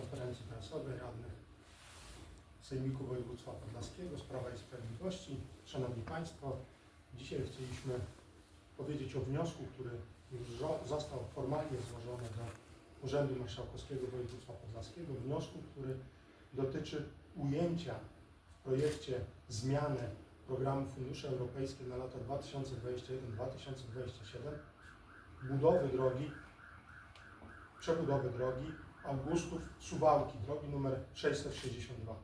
konferencji prasowej radnych Sejmiku Województwa Podlaskiego z Prawa i Sprawiedliwości. Szanowni Państwo, dzisiaj chcieliśmy powiedzieć o wniosku, który już zo- został formalnie złożony do Urzędu Marszałkowskiego Województwa Podlaskiego. Wniosku, który dotyczy ujęcia w projekcie zmiany programu Fundusze Europejskie na lata 2021-2027 budowy drogi, przebudowy drogi Augustów Suwałki, drogi numer 662.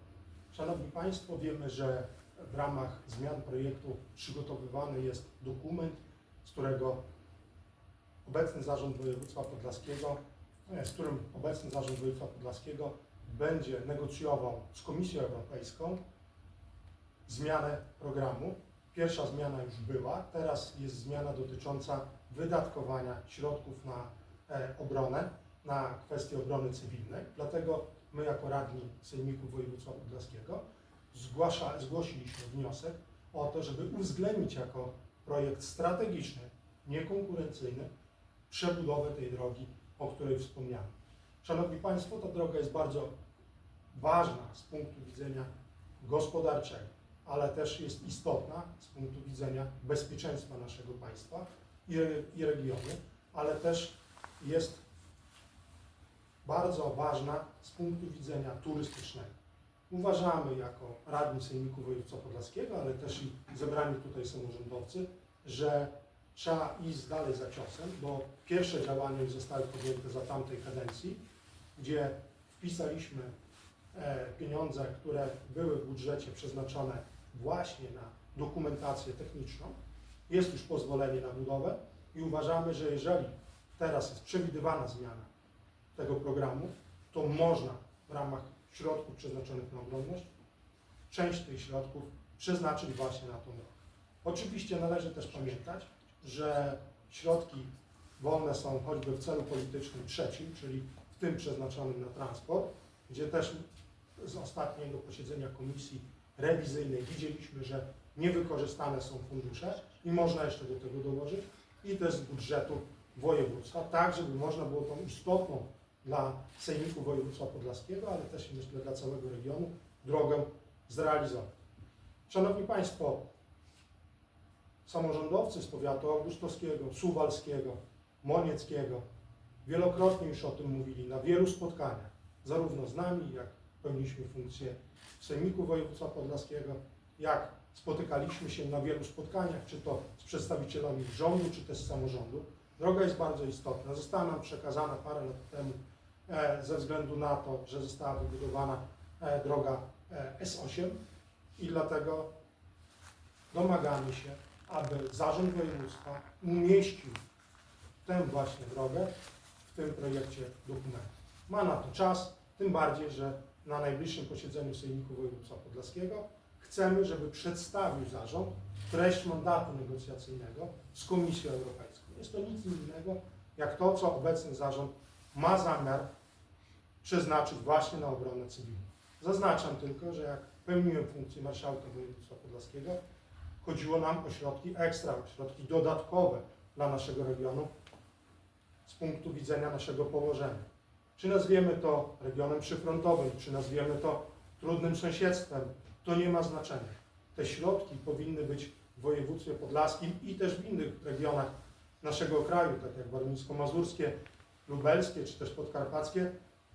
Szanowni Państwo, wiemy, że w ramach zmian projektu przygotowywany jest dokument, z którego obecny Zarząd Województwa Podlaskiego, e, z którym obecny Zarząd Województwa Podlaskiego będzie negocjował z Komisją Europejską zmianę programu. Pierwsza zmiana już była, teraz jest zmiana dotycząca wydatkowania środków na e, obronę, na kwestie obrony cywilnej. Dlatego my jako radni Sejmiku Województwa Podlaskiego zgłasza, zgłosiliśmy wniosek o to, żeby uwzględnić jako projekt strategiczny, niekonkurencyjny, przebudowę tej drogi, o której wspomniałem. Szanowni Państwo, ta droga jest bardzo ważna z punktu widzenia gospodarczego, ale też jest istotna z punktu widzenia bezpieczeństwa naszego państwa i, i regionu, ale też jest bardzo ważna z punktu widzenia turystycznego. Uważamy jako radni Sejmiku Województwa Podlaskiego, ale też i zebrani tutaj samorządowcy, że trzeba iść dalej za ciosem, bo pierwsze działania już zostały podjęte za tamtej kadencji, gdzie wpisaliśmy e, pieniądze, które były w budżecie przeznaczone właśnie na dokumentację techniczną. Jest już pozwolenie na budowę i uważamy, że jeżeli teraz jest przewidywana zmiana tego programu, to można w ramach środków przeznaczonych na obronność część tych środków przeznaczyć właśnie na tą drogę. Oczywiście należy też pamiętać, że środki wolne są choćby w celu politycznym trzecim, czyli w tym przeznaczonym na transport, gdzie też z ostatniego posiedzenia komisji rewizyjnej widzieliśmy, że niewykorzystane są fundusze i można jeszcze do tego dołożyć i też z budżetu województwa, tak żeby można było tą istotną dla Sejmiku Województwa Podlaskiego, ale też myślę dla całego regionu drogę zrealizować. Szanowni Państwo, samorządowcy z powiatu augustowskiego, suwalskiego, monieckiego wielokrotnie już o tym mówili na wielu spotkaniach, zarówno z nami, jak pełniliśmy funkcję w Sejmiku Województwa Podlaskiego, jak spotykaliśmy się na wielu spotkaniach, czy to z przedstawicielami rządu, czy też z samorządu. Droga jest bardzo istotna. Została nam przekazana parę lat temu ze względu na to, że została wybudowana e, droga e, S8 i dlatego domagamy się, aby Zarząd Województwa umieścił tę właśnie drogę w tym projekcie dokumentu. Ma na to czas, tym bardziej, że na najbliższym posiedzeniu Sejmiku Województwa Podlaskiego chcemy, żeby przedstawił zarząd treść mandatu negocjacyjnego z Komisją Europejską. Jest to nic innego, jak to, co obecny zarząd ma zamiar przeznaczyć właśnie na obronę cywilną. Zaznaczam tylko, że jak pełniłem funkcję marszałka województwa podlaskiego, chodziło nam o środki ekstra, o środki dodatkowe dla naszego regionu z punktu widzenia naszego położenia. Czy nazwiemy to regionem przyfrontowym, czy nazwiemy to trudnym sąsiedztwem, to nie ma znaczenia. Te środki powinny być w województwie podlaskim i też w innych regionach naszego kraju, tak jak warmińsko-mazurskie, lubelskie czy też podkarpackie,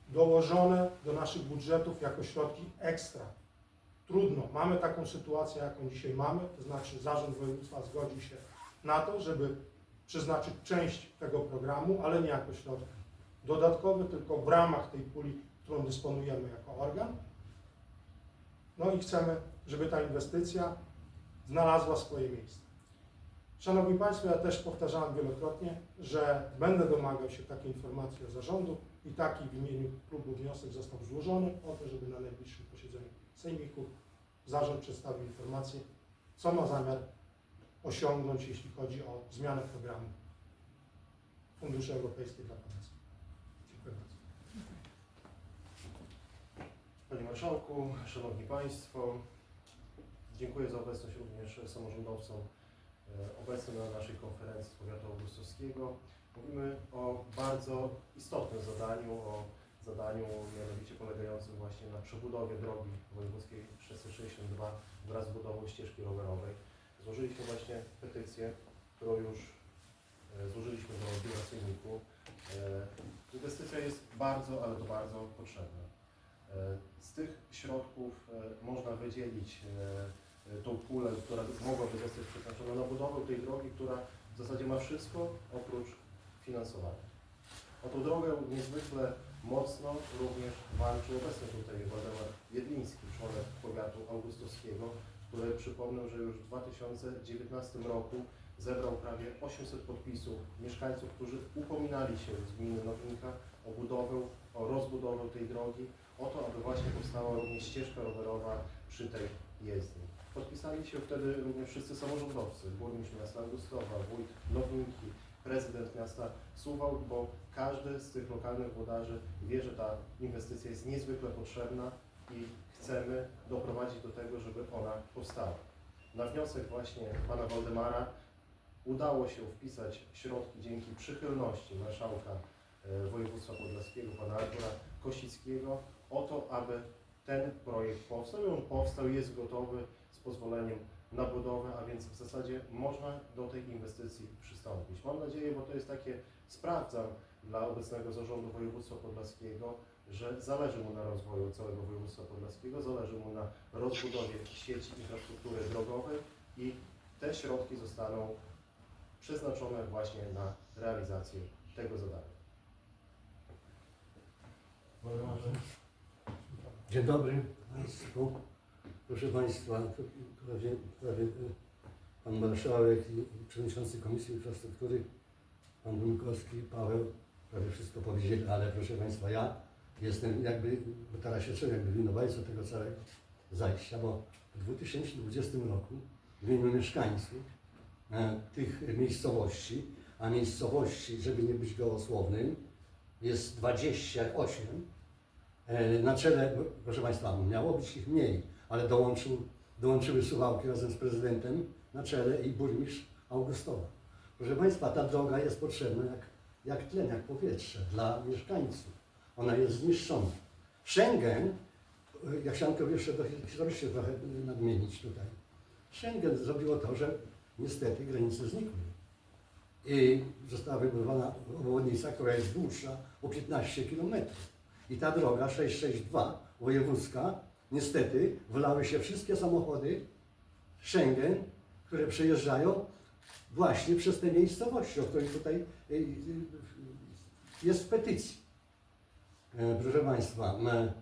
dołożone do naszych budżetów jako środki ekstra. Trudno. Mamy taką sytuację, jaką dzisiaj mamy, to znaczy Zarząd Województwa zgodził się na to, żeby przeznaczyć część tego programu, ale nie jako środki dodatkowe, tylko w ramach tej puli, którą dysponujemy jako organ. No i chcemy, żeby ta inwestycja znalazła swoje miejsce. Szanowni Państwo, ja też powtarzałem wielokrotnie, że będę domagał się takiej informacji od zarządu i taki w imieniu klubu wniosek został złożony o to, żeby na najbliższym posiedzeniu Sejmiku zarząd przedstawił informację, co ma zamiar osiągnąć, jeśli chodzi o zmianę programu Fundusze Europejskie dla Podlasia. Dziękuję bardzo. Panie Marszałku, Szanowni Państwo, dziękuję za obecność również samorządowcom e, obecnym na naszej konferencji z powiatu augustowskiego. Mówimy o bardzo istotnym zadaniu, o zadaniu mianowicie polegającym właśnie na przebudowie drogi wojewódzkiej 662 wraz z budową ścieżki rowerowej. Złożyliśmy właśnie petycję, którą już e, złożyliśmy do biura sejmiku. E, Inwestycja jest bardzo, ale to bardzo potrzebna. Z tych środków można wydzielić tą pulę, która mogłaby zostać przeznaczona na budowę tej drogi, która w zasadzie ma wszystko oprócz finansowania. O tą drogę niezwykle mocno również walczył obecny tutaj Waldemar Jedliński, członek powiatu augustowskiego, który przypomnę, że już w 2019 roku zebrał prawie 800 podpisów mieszkańców, którzy upominali się z gminy Nowinka o budowę, o rozbudowę tej drogi, o to, aby właśnie powstała również ścieżka rowerowa przy tej jezdni. Podpisali się wtedy również wszyscy samorządowcy, burmistrz miasta Augustowa, wójt Nowinki, prezydent miasta Suwałk, bo każdy z tych lokalnych włodarzy wie, że ta inwestycja jest niezwykle potrzebna i chcemy doprowadzić do tego, żeby ona powstała. Na wniosek właśnie pana Waldemara udało się wpisać środki dzięki przychylności marszałka e, województwa podlaskiego, pana Artura Kosickiego, o to, aby ten projekt powstał. I on powstał, jest gotowy z pozwoleniem na budowę, a więc w zasadzie można do tej inwestycji przystąpić. Mam nadzieję, bo to jest takie, sprawdzam dla obecnego zarządu województwa podlaskiego, że zależy mu na rozwoju całego województwa podlaskiego, zależy mu na rozbudowie sieci infrastruktury drogowej i te środki zostaną przeznaczone właśnie na realizację tego zadania. Dzień dobry Państwu. Proszę Państwa, prawie, prawie e, Pan Marszałek i Przewodniczący Komisji Infrastruktury, Pan Bunkowski, Paweł, prawie wszystko powiedzieli, ale proszę Państwa, ja jestem jakby, czuję jakby winowajcą tego całego zajścia, bo w 2020 roku w imieniu mieszkańców e, tych miejscowości, a miejscowości, żeby nie być gołosłownym, jest 28, E, Na czele, proszę Państwa, miało być ich mniej, ale dołączył, dołączyły Suwałki razem z prezydentem na czele i burmistrz Augustowa. Proszę Państwa, ta droga jest potrzebna jak, jak tlen, jak powietrze dla mieszkańców. Ona jest zniszczona. Schengen, ja chciałem tylko jeszcze do historycznie trochę nadmienić tutaj. Schengen zrobiło to, że niestety granice znikły. I została wybudowana obwodnica, która jest dłuższa o 15 kilometrów. I ta droga 662 wojewódzka, niestety wlały się wszystkie samochody Schengen, które przejeżdżają właśnie przez te miejscowości, o których tutaj y, y, jest w petycji. E, Proszę Państwa, my,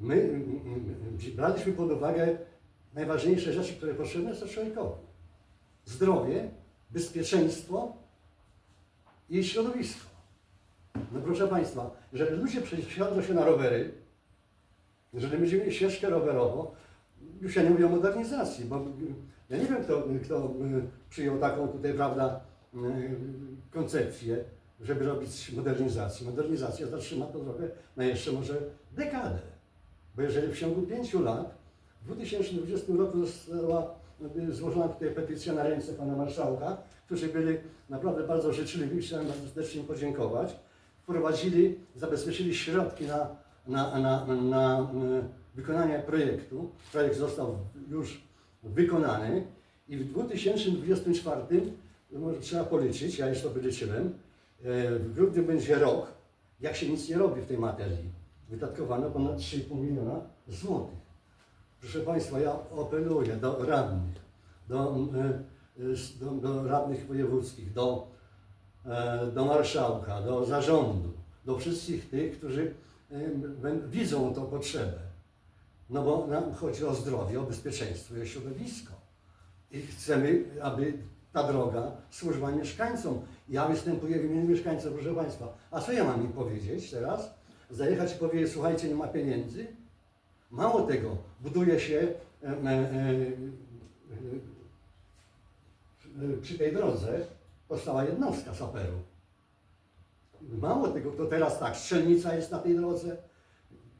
my braliśmy pod uwagę najważniejsze rzeczy, które potrzebne są człowiekowi. Zdrowie, bezpieczeństwo i środowisko. No proszę Państwa, jeżeli ludzie przesiądą się na rowery, jeżeli będziemy mieli ścieżkę rowerową, już ja nie mówię o modernizacji, bo ja nie wiem, kto, kto y, przyjął taką tutaj, prawda, y, koncepcję, żeby robić modernizację. Modernizacja zatrzyma to trochę na jeszcze może dekadę. Bo jeżeli w ciągu pięciu lat, w 2020 roku została y, złożona tutaj petycja na ręce pana marszałka, którzy byli naprawdę bardzo życzliwi, chciałem bardzo serdecznie podziękować wprowadzili, zabezpieczyli środki na, na, na, na e, wykonanie projektu. Projekt został już wykonany i w 2024, może trzeba policzyć, ja już to wyliczyłem, e, w grudniu będzie rok, jak się nic nie robi w tej materii. Wydatkowano ponad 3,5 miliona złotych. Proszę Państwa, ja apeluję do radnych, do, e, do, do radnych wojewódzkich, do do marszałka, do zarządu, do wszystkich tych, którzy widzą tą potrzebę. No bo nam chodzi o zdrowie, o bezpieczeństwo i o środowisko. I chcemy, aby ta droga służyła mieszkańcom. Ja występuję w imieniu mieszkańców, proszę Państwa. A co ja mam im powiedzieć teraz? Zajechać i powiedzieć, słuchajcie, nie ma pieniędzy? Mało tego, buduje się e, e, e, przy tej drodze powstała jednostka saperów. Mało tego, to teraz tak, strzelnica jest na tej drodze.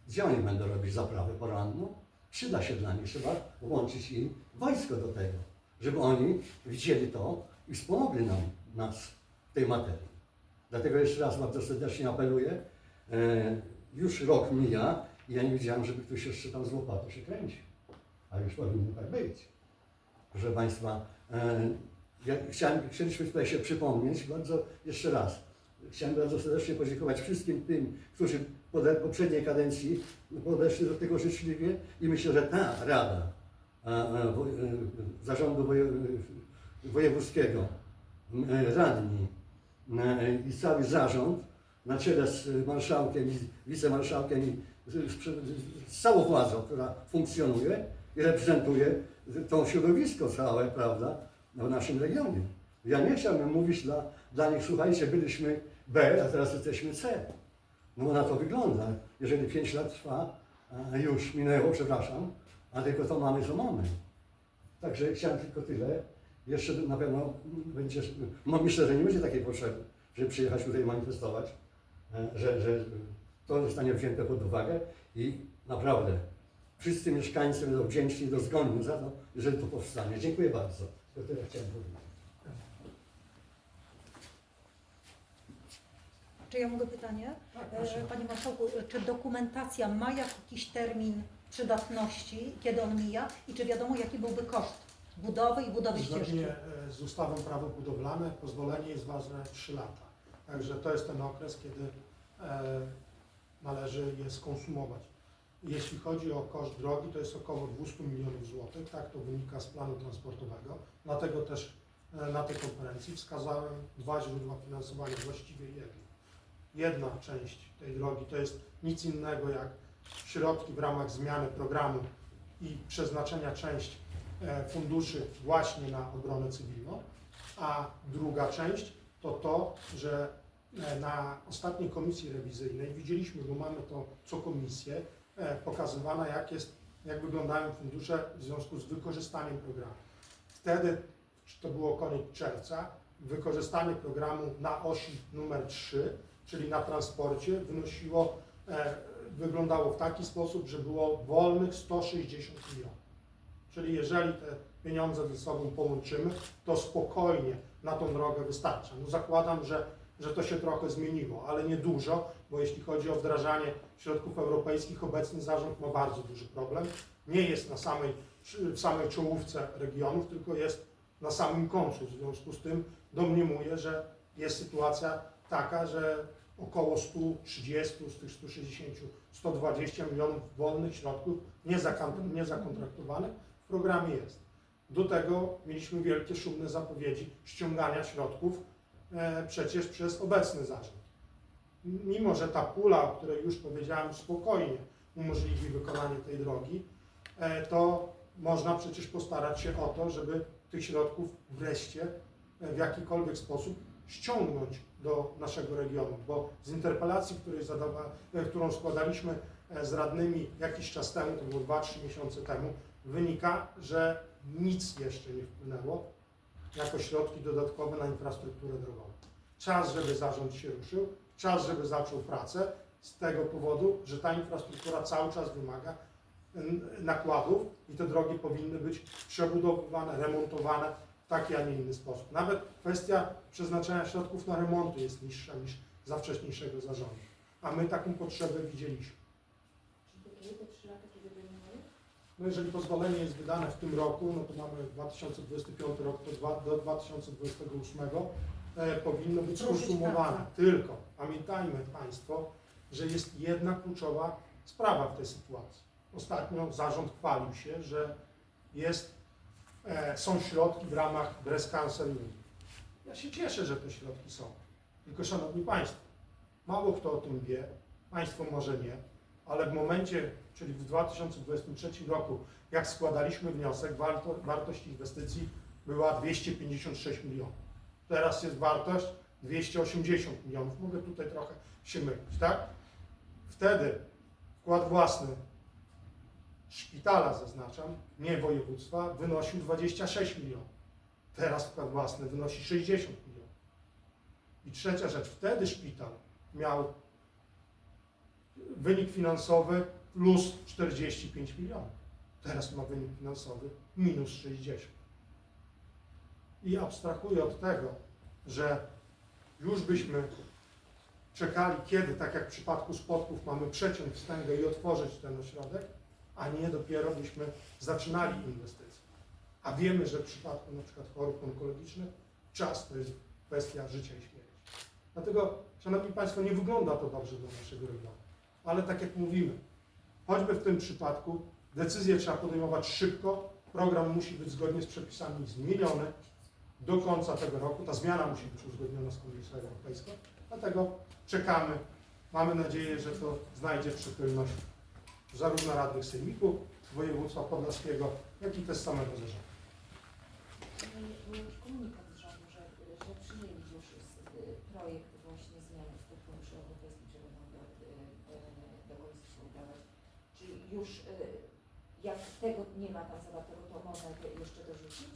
Gdzie oni będą robić zaprawę poranną? Przyda się dla nich, trzeba włączyć im wojsko do tego, żeby oni widzieli to i wspomogli nam, nas w tej materii. Dlatego jeszcze raz bardzo serdecznie apeluję. E, już rok mija i ja nie widziałem, żeby ktoś jeszcze tam z łopatą się kręcił. A już powinno tak być. Proszę Państwa, e, ja chciałem, chcieliśmy tutaj się przypomnieć bardzo jeszcze raz. Chciałem bardzo serdecznie podziękować wszystkim tym, którzy w poprzedniej kadencji podeszli do tego życzliwie i myślę, że ta Rada e, e, wo- e, Zarządu Woje, Wojewódzkiego, e, radni e, i cały zarząd na czele z marszałkiem i wicemarszałkiem i z całą władzą, która funkcjonuje i reprezentuje to środowisko całe, prawda, w naszym regionie. Ja nie chciałbym mówić dla, dla nich, słuchajcie, byliśmy B, a teraz jesteśmy C. No na to wygląda. Jeżeli 5 lat trwa, już minęło, przepraszam, a tylko to mamy, co mamy. Także chciałem tylko tyle. Jeszcze na pewno będzie, no myślę, że nie będzie takiej potrzeby, żeby przyjechać tutaj manifestować, e, że, że to zostanie wzięte pod uwagę i naprawdę wszyscy mieszkańcy będą wdzięczni do zgonu za to, jeżeli to powstanie. Dziękuję bardzo. To tyle chciałem powiedzieć. Czy ja mogę pytanie? Tak, E. Panie Marszałku, czy dokumentacja ma jakiś termin przydatności, kiedy on mija i czy wiadomo jaki byłby koszt budowy i budowy ścieżki? Zgodnie z ustawą prawo budowlane pozwolenie jest ważne 3 lata. Także to jest ten okres, kiedy e, należy je skonsumować. Jeśli chodzi o koszt drogi, to jest około 200 milionów złotych, tak to wynika z planu transportowego. Dlatego też e, na tej konferencji wskazałem dwa źródła finansowania, właściwie jedno. Jedna część tej drogi to jest nic innego jak środki w ramach zmiany programu i przeznaczenia część e, funduszy właśnie na obronę cywilną, a druga część to to, że e, na ostatniej komisji rewizyjnej widzieliśmy, bo mamy to co komisję, e, pokazywane jak, jest, jak wyglądają fundusze w związku z wykorzystaniem programu. Wtedy, to było koniec czerwca, wykorzystanie programu na osi numer 3, czyli na transporcie, wynosiło, e, wyglądało w taki sposób, że było wolnych 160 milionów. Czyli jeżeli te pieniądze ze sobą połączymy, to spokojnie na tą drogę wystarcza. No zakładam, że, że to się trochę zmieniło, ale nie dużo, bo jeśli chodzi o wdrażanie środków europejskich, obecny zarząd ma bardzo duży problem. Nie jest na samej, w samej czołówce regionów, tylko jest na samym końcu. W związku z tym domniemuję, że jest sytuacja taka, że około 130 z tych 160, 120 milionów wolnych środków niezakontraktowanych w programie jest. Do tego mieliśmy wielkie, szumne zapowiedzi ściągania środków e, przecież przez obecny zarząd. Mimo, że ta pula, o której już powiedziałem, spokojnie umożliwi wykonanie tej drogi, e, to można przecież postarać się o to, żeby tych środków wreszcie e, w jakikolwiek sposób ściągnąć do naszego regionu, bo z interpelacji, zadawa, e, którą składaliśmy e, z radnymi jakiś czas temu, to było 2-3 miesiące temu, wynika, że nic jeszcze nie wpłynęło jako środki dodatkowe na infrastrukturę drogową. Czas, żeby zarząd się ruszył, czas, żeby zaczął pracę z tego powodu, że ta infrastruktura cały czas wymaga nakładów i te drogi powinny być przebudowywane, remontowane taki, a nie inny sposób. Nawet kwestia przeznaczenia środków na remonty jest niższa niż za wcześniejszego zarządu. A my taką potrzebę widzieliśmy. No jeżeli pozwolenie jest wydane w tym roku, no to mamy 2025 rok, to do 2028 e, powinno być pracę. Tylko pamiętajmy Państwo, że jest jedna kluczowa sprawa w tej sytuacji. Ostatnio zarząd chwalił się, że jest, są środki w ramach Breast Cancer Unit. Ja się cieszę, że te środki są. Tylko Szanowni Państwo, mało kto o tym wie, Państwo może nie, ale w momencie, czyli w 2023 roku, jak składaliśmy wniosek, warto, wartość inwestycji była 256 milionów. Teraz jest wartość 280 milionów. Mogę tutaj trochę się mylić, tak? Wtedy wkład własny szpitala, zaznaczam, nie województwa, wynosił 26 milionów. Teraz wkład własny wynosi 60 milionów. I trzecia rzecz, wtedy szpital miał wynik finansowy plus 45 milionów. Teraz ma wynik finansowy minus 60. I abstrahuję od tego, że już byśmy czekali, kiedy, tak jak w przypadku spotków, mamy przeciąć wstęgę i otworzyć ten ośrodek, a nie dopiero byśmy zaczynali inwestycje. A wiemy, że w przypadku na przykład chorób onkologicznych czas to jest kwestia życia i śmierci. Dlatego, Szanowni Państwo, nie wygląda to dobrze dla naszego regionu. Ale tak jak mówimy, choćby w tym przypadku decyzje trzeba podejmować szybko, program musi być zgodnie z przepisami zmieniony do końca tego roku. Ta zmiana musi być uzgodniona z Komisją Europejską, dlatego czekamy. Mamy nadzieję, że to znajdzie przychylność zarówno radnych sejmiku województwa podlaskiego, jak i też samego zarządu. Komunikat z rządu, że, że przyjęli już projekt właśnie zmiany funduszy europejskich, żeby do, y, do komisji skierować. Czy już y, jak tego nie ma tam zawartego, to można jeszcze dorzucić?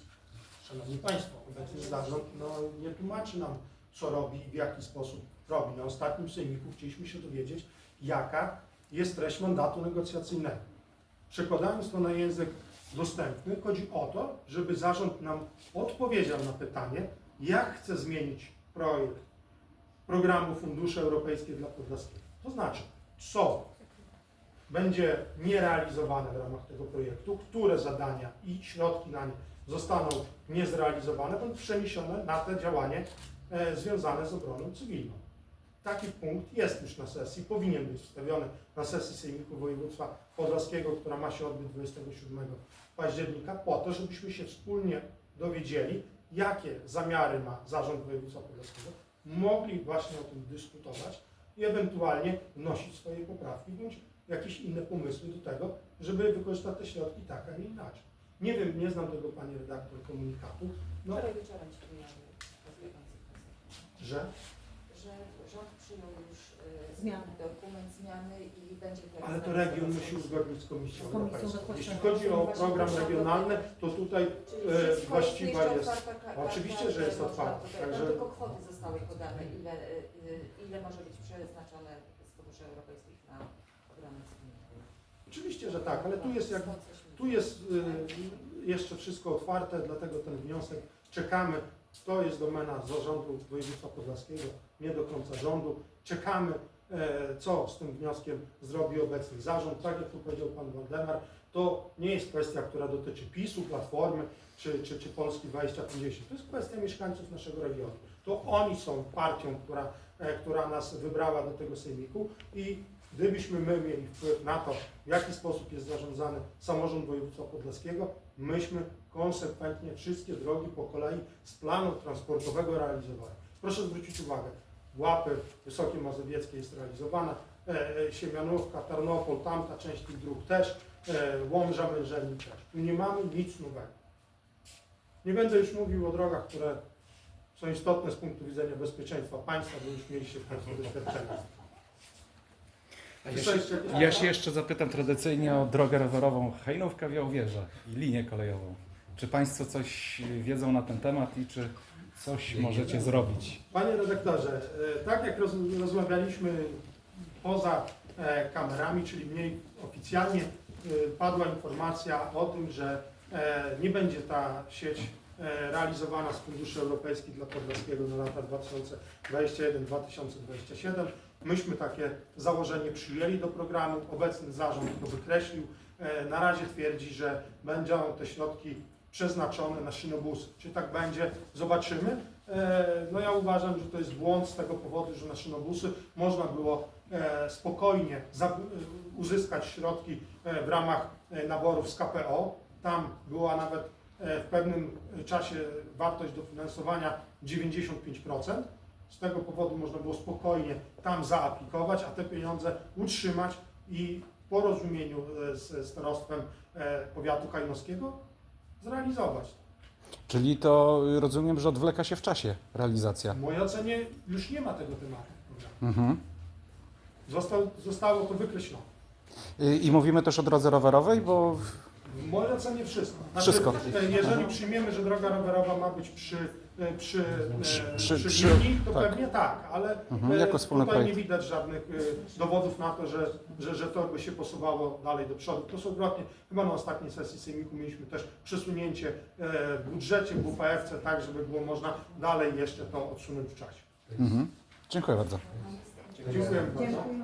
Szanowni Państwo, obecny zarząd no, nie tłumaczy nam, co robi i w jaki sposób robi. Na ostatnim sejmiku chcieliśmy się dowiedzieć, jaka jest treść mandatu negocjacyjnego. Przekładając to na język dostępny, chodzi o to, żeby zarząd nam odpowiedział na pytanie, jak chce zmienić projekt programu Fundusze Europejskie dla Podlaskiego. To znaczy, co będzie nierealizowane w ramach tego projektu, które zadania i środki na nie zostaną niezrealizowane, bądź przeniesione na te działanie e, związane z obroną cywilną. Taki punkt jest już na sesji, powinien być wstawiony na sesji Sejmiku Województwa Podlaskiego, która ma się odbyć 27 października, po to, żebyśmy się wspólnie dowiedzieli, jakie zamiary ma Zarząd Województwa Podlaskiego, mogli właśnie o tym dyskutować i ewentualnie wnosić swoje poprawki bądź jakieś inne pomysły do tego, żeby wykorzystać te środki tak, a nie inaczej. Nie wiem, nie znam tego Pani redaktor komunikatu, no, Wczoraj wieczorem wyjawił że? Że rząd przyjął już y, Zmiany. dokument zmiany i będzie teraz... ale to region musi uzgodnić z Komisją Z Komisją Europejską. Jeśli chodzi o program regionalny, to tutaj Czyli e, wszystko właściwa jeszcze jest- otwarta ka- oczywiście, karta, że jest otwarta, tutaj- także- no, Tylko kwoty zostały podane, ile, y, y, ile może być przeznaczone z funduszy europejskich na obronę cywilną. oczywiście, że tak, ale tu jest jak Stąd coś mi- Tu jest y, jeszcze wszystko otwarte, dlatego ten wniosek czekamy. To jest domena zarządu województwa podlaskiego, nie do końca rządu. Czekamy, e, co z tym wnioskiem zrobi obecny zarząd. Tak jak tu powiedział Pan Waldemar, to nie jest kwestia, która dotyczy PiSu, Platformy czy, czy, czy Polski 2050. To jest kwestia mieszkańców naszego regionu. To oni są partią, która, e, która nas wybrała do tego sejmiku i gdybyśmy my mieli wpływ na to, w jaki sposób jest zarządzany samorząd województwa podlaskiego, myśmy konsekwentnie wszystkie drogi po kolei z planu transportowego realizowali. Proszę zwrócić uwagę, Łapy, Wysokie Mazowieckie jest realizowana, e, e, Siemianówka, Tarnopol, tamta część tych dróg też, e, Łomża, Mężelnik też. Tu nie mamy nic nowego. Nie będę już mówił o drogach, które są istotne z punktu widzenia bezpieczeństwa państwa, bo już mieliście Państwo doświadczenia. A Ja się, ja się jeszcze zapytam tradycyjnie o drogę rowerową Hejnówka-Białowieża i linię kolejową. Czy Państwo coś wiedzą na ten temat i czy coś możecie zrobić? Panie redaktorze, e, tak jak roz, rozmawialiśmy poza e, kamerami, czyli mniej oficjalnie, e, padła informacja o tym, że nie będzie ta sieć realizowana z funduszy europejskich dla Podlaskiego na lata 2021-2027. Myśmy takie założenie przyjęli do programu. Obecny zarząd to wykreślił. Na razie twierdzi, że będą te środki przeznaczone na szynobusy. Czy tak będzie? Zobaczymy. E, No ja uważam, że to jest błąd z tego powodu, że na szynobusy można było e, spokojnie e, uzyskać środki w ramach naborów z KPO. Tam była nawet w pewnym czasie wartość dofinansowania 95%. Z tego powodu można było spokojnie tam zaaplikować, a te pieniądze utrzymać i w porozumieniu z starostwem powiatu hajnowskiego zrealizować. Czyli to rozumiem, że odwleka się w czasie realizacja. W mojej ocenie już nie ma tego tematu. Mhm. Został, zostało to wykreślone. I, I mówimy też o drodze rowerowej, bo W mojej ocenie wszystko. Wszystko. e, Jeżeli przyjmiemy, że droga rowerowa ma być przy, e, przy, e, Przy- przy, przy- linii, to tak. pewnie tak, ale Mhm, e, jako wspólny tutaj nie projekt. widać żadnych e, dowodów na to, że, że, że to by się posuwało dalej do przodu. To są odwrotnie. Chyba na ostatniej sesji Sejmiku mieliśmy też przesunięcie e, w budżecie, w WPF-ce, tak, żeby było można dalej jeszcze to odsunąć w czasie. mhm. dziękuję bardzo. Dziękuję bardzo. Dziękuję bardzo.